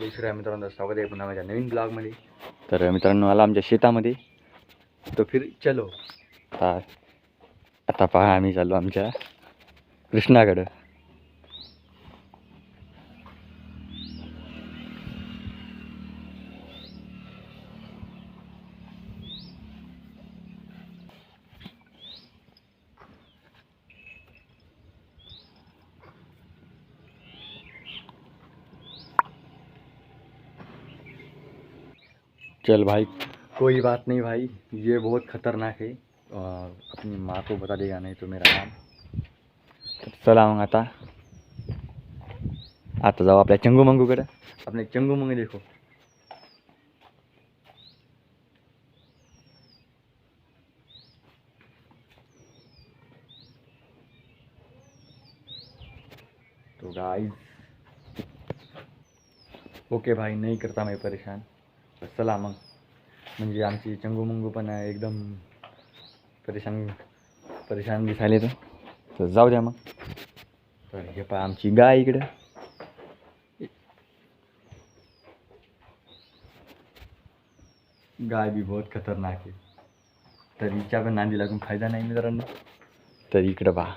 जय श्री राम मित्रांनो स्वागत आहे पुन्हा माझ्या नवीन ब्लॉगमध्ये. तर मित्रांनो आला आमच्या शेतामध्ये. तो फिर चलो. आता आता पहा आम्ही चाललो आमच्या कृष्णाकडं. चल भाई। कोई बात नहीं भाई ये बहुत खतरनाक है और अपनी माँ को बता देगा नहीं तो मेरा नाम। तर चला मग आता आता जाऊ आपल्या चंगू मंगूकडे आपले चंगू मंगू देखो। तो गाइस ओके भाई नहीं करता मैं परेशान। चला मग. म्हणजे आमची चंगू मंगू पण एकदम परेशान परेशान दिसायले तर. तर जाऊ द्या मग. तर हे पहा आमची गाय इकडं. गाय बी बहुत खतरनाक आहे. तर हिच्या पण नांदी लागून फायदा नाही मित्रांनो. तर इकडं पहा.